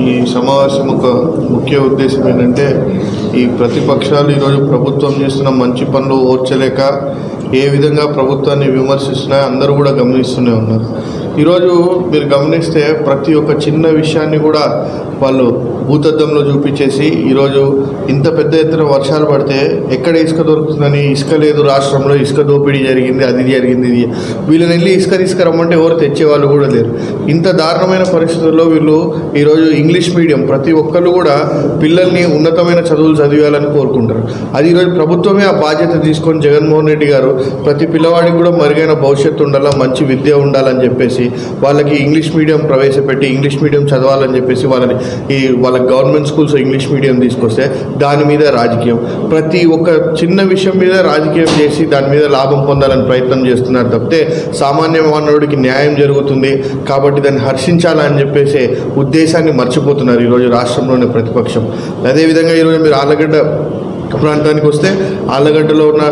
ఈ సమావేశం ఒక ముఖ్య ఉద్దేశం ఏంటంటే ఈ ప్రతిపక్షాలు ఈరోజు ప్రభుత్వం చేస్తున్న మంచి పనులు ఓర్చలేక ఏ విధంగా ప్రభుత్వాన్ని విమర్శిస్తున్నాయో అందరూ కూడా గమనిస్తూనే ఉన్నారు. ఈరోజు మీరు గమనిస్తే ప్రతి ఒక్క చిన్న విషయాన్ని కూడా వాళ్ళు భూతద్దంలో చూపించేసి ఈరోజు ఇంత పెద్ద ఎత్తున వర్షాలు పడితే ఎక్కడ ఇసుక దొరుకుతుందని ఇసుక లేదు రాష్ట్రంలో ఇసుక దోపిడీ జరిగింది అది జరిగింది ఇది. వీళ్ళని వెళ్ళి ఇసుక తీసుకురమ్మంటే ఎవరు తెచ్చేవాళ్ళు కూడా లేరు. ఇంత దారుణమైన పరిస్థితుల్లో వీళ్ళు ఈరోజు ఇంగ్లీష్ మీడియం ప్రతి ఒక్కళ్ళు కూడా పిల్లల్ని ఉన్నతమైన చదువులు చదివేయాలని కోరుకుంటారు. అది ఈరోజు ప్రభుత్వమే ఆ బాధ్యత తీసుకొని జగన్మోహన్ రెడ్డి గారు ప్రతి పిల్లవాడికి కూడా మెరుగైన భవిష్యత్తు ఉండాలా మంచి విద్య ఉండాలని చెప్పేసి వాళ్ళకి ఇంగ్లీష్ మీడియం ప్రవేశపెట్టి ఇంగ్లీష్ మీడియం చదవాలని చెప్పేసి వాళ్ళని ఈ వాళ్ళ గవర్నమెంట్ స్కూల్స్ ఇంగ్లీష్ మీడియం తీసుకొస్తే దాని మీద రాజకీయం. ప్రతి ఒక్క చిన్న విషయం మీద రాజకీయం చేసి దాని మీద లాభం పొందాలని ప్రయత్నం చేస్తున్నారు తప్పితే సామాన్య మానవుడికి న్యాయం జరుగుతుంది కాబట్టి దాన్ని హర్షించాలని చెప్పేసి ఉద్దేశాన్ని మర్చిపోతున్నారు ఈరోజు రాష్ట్రంలోని ప్రతిపక్షం. అదేవిధంగా ఈరోజు మీరు ఆలగడ్డ ప్రాంతానికి వస్తే ఆళ్ళగడ్డలో ఉన్న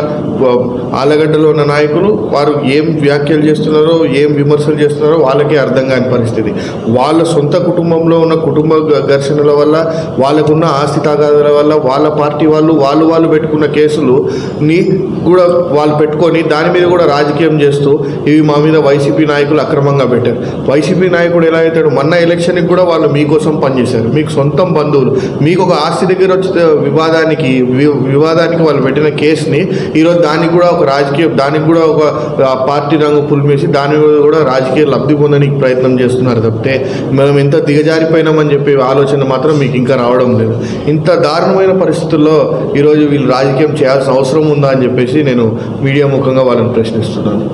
ఆళ్ళగడ్డలో ఉన్న నాయకులు వారు ఏం వ్యాఖ్యలు చేస్తున్నారో ఏం విమర్శలు చేస్తున్నారో వాళ్ళకే అర్థం కాని పరిస్థితి. వాళ్ళ సొంత కుటుంబంలో ఉన్న కుటుంబ ఘర్షణల వల్ల వాళ్ళకున్న ఆస్తి తాగాదుల వల్ల వాళ్ళ పార్టీ వాళ్ళు వాళ్ళు వాళ్ళు పెట్టుకున్న కేసులుని కూడా వాళ్ళు పెట్టుకొని దాని మీద కూడా రాజకీయం చేస్తూ ఇవి మా మీద వైసీపీ నాయకులు అక్రమంగా పెట్టారు. వైసీపీ నాయకుడు ఎలా అవుతాడు? మొన్న ఎలక్షన్కి కూడా వాళ్ళు మీకోసం పనిచేశారు. మీకు సొంతం బంధువులు. మీకు ఒక ఆస్తి దగ్గర వచ్చే వివాదానికి వి- వివాదానికి వాళ్ళు పెట్టిన కేసుని ఈరోజు దానికి కూడా ఒక రాజకీయ దానికి కూడా ఒక పార్టీ రంగు పులిమేసి దాని మీద కూడా రాజకీయ లబ్ధి పొందడానికి ప్రయత్నం చేస్తున్నారు తప్పితే మనం ఎంత దిగజారిపోయినామని చెప్పే ఆలోచన మాత్రం మీకు ఇంకా రావడం లేదు. ఇంత దారుణమైన పరిస్థితుల్లో ఈరోజు వీళ్ళు రాజకీయం చేయాల్సిన అవసరం ఉందా అని చెప్పేసి నేను మీడియా ముఖంగా వాళ్ళని ప్రశ్నిస్తున్నాను.